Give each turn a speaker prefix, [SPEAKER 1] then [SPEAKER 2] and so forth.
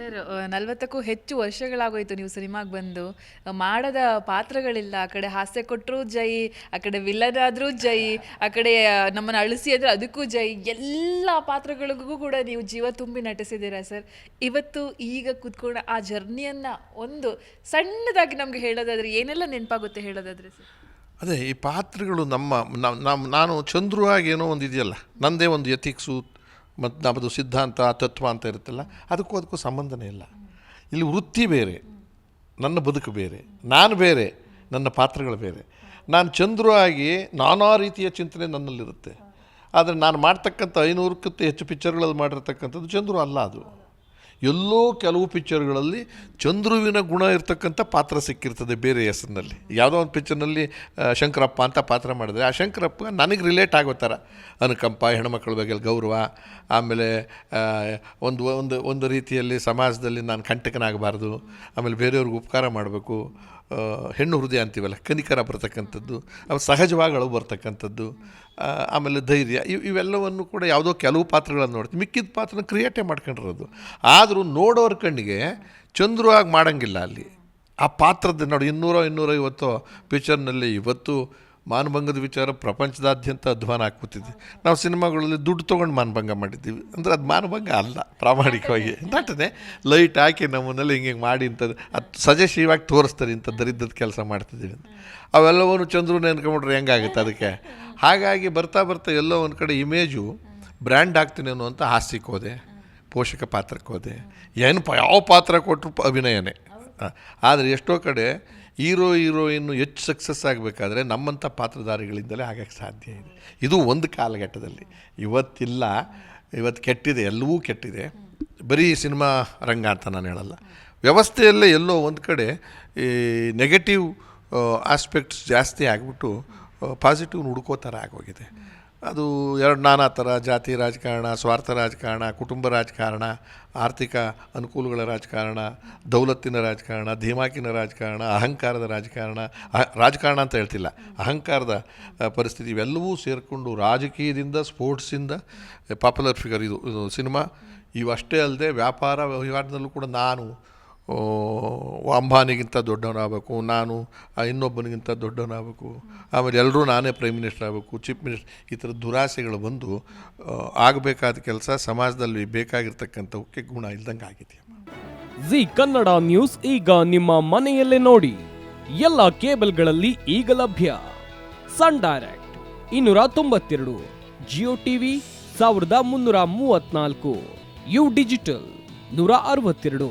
[SPEAKER 1] Sir ನಲ್ವತ್ತಕ್ಕೂ ಹೆಚ್ಚು ವರ್ಷಗಳಾಗೋಯ್ತು ನೀವು ಸಿನಿಮಾಗೆ ಬಂದು. ಮಾಡದ ಪಾತ್ರಗಳಿಲ್ಲ. ಆ ಕಡೆ ಹಾಸ್ಯ ಕೊಟ್ಟರು ಜೈ, ಆ ಕಡೆ ವಿಲನ್ ಆದರೂ ಜೈ, ಆ ಕಡೆ ನಮ್ಮನ್ನು ಅಳಿಸಿ ಅದಕ್ಕೂ ಜೈ. ಎಲ್ಲ ಪಾತ್ರಗಳಿಗೂ ಕೂಡ ನೀವು ಜೀವ ತುಂಬಿ ನಟಿಸಿದ್ದೀರಾ ಸರ್? ಇವತ್ತು ಈಗ ಕೂತ್ಕೊಂಡು ಆ ಜರ್ನಿಯನ್ನು ಒಂದು ಸಣ್ಣದಾಗಿ ನಮಗೆ ಹೇಳೋದಾದ್ರೆ ಏನೆಲ್ಲ ನೆನಪಾಗುತ್ತೆ ಹೇಳೋದಾದ್ರೆ ಸರ್?
[SPEAKER 2] ಅದೇ, ಈ ಪಾತ್ರಗಳು ನಮ್ಮ ನಮ್ಮ ನಾನು ಚಂದ್ರು ಆಗಿ ಏನೋ ಒಂದು ಇದೆಯಲ್ಲ ನನ್ನದೇ ಒಂದು ಎಥಿಕ್ಸು ಮತ್ತು ನಮ್ಮದು ಸಿದ್ಧಾಂತ, ತತ್ವ ಅಂತ ಇರುತ್ತಲ್ಲ, ಅದಕ್ಕೂ ಅದಕ್ಕೂ ಸಂಬಂಧನೇ ಇಲ್ಲ. ಇಲ್ಲಿ ವೃತ್ತಿ ಬೇರೆ, ನನ್ನ ಬದುಕು ಬೇರೆ, ನಾನು ಬೇರೆ, ನನ್ನ ಪಾತ್ರಗಳು ಬೇರೆ. ನಾನು ಚಂದ್ರು ಆಗಿ ನಾನಾ ರೀತಿಯ ಚಿಂತನೆ ನನ್ನಲ್ಲಿರುತ್ತೆ. ಆದರೆ ನಾನು ಮಾಡ್ತಕ್ಕಂಥ ಐನೂರಕ್ಕಿಂತ ಹೆಚ್ಚು ಪಿಕ್ಚರ್ಗಳಲ್ಲಿ ಮಾಡಿರ್ತಕ್ಕಂಥದ್ದು ಚಂದ್ರು ಅಲ್ಲ ಅದು. ಎಲ್ಲೋ ಕೆಲವು ಪಿಕ್ಚರ್ಗಳಲ್ಲಿ ಚಂದ್ರುವಿನ ಗುಣ ಇರ್ತಕ್ಕಂಥ ಪಾತ್ರ ಸಿಕ್ಕಿರ್ತದೆ ಬೇರೆ ಹೆಸರಿನಲ್ಲಿ. ಯಾವುದೋ ಒಂದು ಪಿಕ್ಚರ್ನಲ್ಲಿ ಶಂಕರಪ್ಪ ಅಂತ ಪಾತ್ರ ಮಾಡಿದರೆ ಆ ಶಂಕರಪ್ಪ ನನಗೆ ರಿಲೇಟ್ ಆಗೋ ಥರ. ಅನುಕಂಪ, ಹೆಣ್ಮಕ್ಳ ಬಗ್ಗೆ ಗೌರವ, ಆಮೇಲೆ ಒಂದು ಒಂದು ಒಂದು ರೀತಿಯಲ್ಲಿ ಸಮಾಜದಲ್ಲಿ ನಾನು ಕಂಟಕನಾಗಬಾರ್ದು, ಆಮೇಲೆ ಬೇರೆಯವ್ರಿಗೆ ಉಪಕಾರ ಮಾಡಬೇಕು ಹೆಣ್ಣು ಹೃದಯ ಅಂತೀವಲ್ಲ, ಕನಿಕರ ಬರ್ತಕ್ಕಂಥದ್ದು ಆಮೇಲೆ ಸಹಜವಾಗಿ ಅಳವು ಬರ್ತಕ್ಕಂಥದ್ದು ಆಮೇಲೆ ಧೈರ್ಯ, ಇವು, ಇವೆಲ್ಲವನ್ನು ಕೂಡ ಯಾವುದೋ ಕೆಲವು ಪಾತ್ರಗಳನ್ನು ನೋಡ್ತೀವಿ. ಮಿಕ್ಕಿದ ಪಾತ್ರನ ಕ್ರಿಯೇಟೇ ಮಾಡ್ಕೊಂಡಿರೋದು. ಆದರೂ ನೋಡೋರ ಕಣ್ಣಿಗೆ ಚಂದ್ರು ಆಗಿ ಮಾಡೋಂಗಿಲ್ಲ ಅಲ್ಲಿ. ಆ ಪಾತ್ರದ ನೋಡಿ, ಇನ್ನೂರ, ಇನ್ನೂರೈವತ್ತು ಪಿಕ್ಚರ್ನಲ್ಲಿ ಇವತ್ತು ಮಾನಭಂಗದ ವಿಚಾರ ಪ್ರಪಂಚದಾದ್ಯಂತ ಅಧ್ವಾನ ಆಗ್ಬಿಟ್ಟಿದೆ. ನಾವು ಸಿನಿಮಾಗಳಲ್ಲಿ ದುಡ್ಡು ತೊಗೊಂಡು ಮಾನಭಂಗ ಮಾಡಿದ್ದೀವಿ. ಅಂದರೆ ಅದು ಮಾನಭಂಗ ಅಲ್ಲ, ಪ್ರಾಮಾಣಿಕವಾಗಿ. ನಟನೆ, ಲೈಟ್ ಹಾಕಿ ನಮ್ಮನ್ನೆಲ್ಲ ಹಿಂಗೆ ಹಿಂಗೆ ಮಾಡಿ ಇಂಥದ್ದು, ಅದು ಸಜೆಸಿವಾಗಿ ತೋರಿಸ್ತಾರೆ ಇಂಥ ದರಿದ್ರದ ಕೆಲಸ ಮಾಡ್ತಿದ್ದೀವಿ ಅಂತ. ಅವೆಲ್ಲವನ್ನು ಚಂದ್ರು ನೆನ್ಕೊಂಬಿಟ್ರೆ ಹೆಂಗಾಗುತ್ತೆ ಅದಕ್ಕೆ? ಹಾಗಾಗಿ ಬರ್ತಾ ಬರ್ತಾ ಎಲ್ಲೋ ಒಂದು ಕಡೆ ಇಮೇಜು ಬ್ರ್ಯಾಂಡ್ ಆಗ್ತೀನಿ ಅನ್ನುವಂಥ ಹಾಸ್ಯಕ್ಕೆ ಹೋದೆ, ಪೋಷಕ ಪಾತ್ರಕ್ಕೆ ಹೋದೆ. ಏನು ಯಾವ ಪಾತ್ರ ಕೊಟ್ಟರು ಅಭಿನಯನೇ. ಆದರೆ ಎಷ್ಟೋ ಕಡೆ ಹೀರೋ ಹೀರೋಯಿನ್ನು ಹೆಚ್ಚು ಸಕ್ಸಸ್ ಆಗಬೇಕಾದ್ರೆ ನಮ್ಮಂಥ ಪಾತ್ರಧಾರಿಗಳಿಂದಲೇ ಆಗಕ್ಕೆ ಸಾಧ್ಯ ಇದೆ. ಇದು ಒಂದು ಕಾಲಘಟ್ಟದಲ್ಲಿ. ಇವತ್ತಿಲ್ಲ ಇವತ್ತು ಕೆಟ್ಟಿದೆ, ಎಲ್ಲವೂ ಕೆಟ್ಟಿದೆ. ಬರೀ ಸಿನಿಮಾ ರಂಗ ಅಂತ ನಾನು ಹೇಳಲ್ಲ. ವ್ಯವಸ್ಥೆಯಲ್ಲೇ ಎಲ್ಲೋ ಒಂದು ಕಡೆ ಈ ನೆಗೆಟಿವ್ ಆಸ್ಪೆಕ್ಟ್ಸ್ ಜಾಸ್ತಿ ಆಗಿಬಿಟ್ಟು ಪಾಸಿಟಿವ್ ಹುಡ್ಕೋ ಥರ ಆಗೋಗಿದೆ. ಅದು ಎರಡು ನಾನಾ ಥರ, ಜಾತಿ ರಾಜಕಾರಣ, ಸ್ವಾರ್ಥ ರಾಜಕಾರಣ, ಕುಟುಂಬ ರಾಜಕಾರಣ, ಆರ್ಥಿಕ ಅನುಕೂಲಗಳ ರಾಜಕಾರಣ, ದೌಲತ್ತಿನ ರಾಜಕಾರಣ, ಧೀಮಾಕಿನ ರಾಜಕಾರಣ, ಅಹಂಕಾರದ ರಾಜಕಾರಣ ರಾಜಕಾರಣ ಅಂತ ಹೇಳ್ತಿಲ್ಲ. ಅಹಂಕಾರದ ಪರಿಸ್ಥಿತಿ ಇವೆಲ್ಲವೂ ಸೇರಿಕೊಂಡು ರಾಜಕೀಯದಿಂದ, ಸ್ಪೋರ್ಟ್ಸಿಂದ, ಪಾಪ್ಯುಲರ್ ಫಿಗರ್ ಇದು ಸಿನಿಮಾ. ಇವಷ್ಟೇ ಅಲ್ಲದೆ ವ್ಯಾಪಾರ ವ್ಯವಹಾರದಲ್ಲೂ ಕೂಡ ನಾನು ಅಂಬಾನಿಗಿಂತ ದೊಡ್ಡವನಾಗಬೇಕು, ನಾನು ಇನ್ನೊಬ್ಬನಿಗಿಂತ ದೊಡ್ಡವನಾಗಬೇಕು, ಆಮೇಲೆ ಎಲ್ಲರೂ ನಾನೇ ಪ್ರೈಮ್ ಮಿನಿಸ್ಟರ್ ಆಗಬೇಕು ಚೀಫ್ ಮಿನಿಸ್ಟರ್ ಈ ಥರ ದುರಾಸೆಗಳು ಬಂದು ಆಗಬೇಕಾದ ಕೆಲಸ ಸಮಾಜದಲ್ಲಿ ಬೇಕಾಗಿರ್ತಕ್ಕಂಥವಕ್ಕೆ ಗುಣ ಇಲ್ದಂಗೆ ಆಗಿದೆ
[SPEAKER 3] ಜಿ ಕನ್ನಡ ನ್ಯೂಸ್ ಈಗ ನಿಮ್ಮ ಮನೆಯಲ್ಲೇ ನೋಡಿ, ಎಲ್ಲ ಕೇಬಲ್ಗಳಲ್ಲಿ ಈಗ ಲಭ್ಯ. ಸನ್ ಡೈರೆಕ್ಟ್ ಇನ್ನೂರ ತೊಂಬತ್ತೆರಡು, ಜಿಯೋ ಟಿವಿ ಸಾವಿರದ ಮುನ್ನೂರ ಮೂವತ್ನಾಲ್ಕು ಯು ಡಿಜಿಟಲ್ ನೂರ ಅರವತ್ತೆರಡು.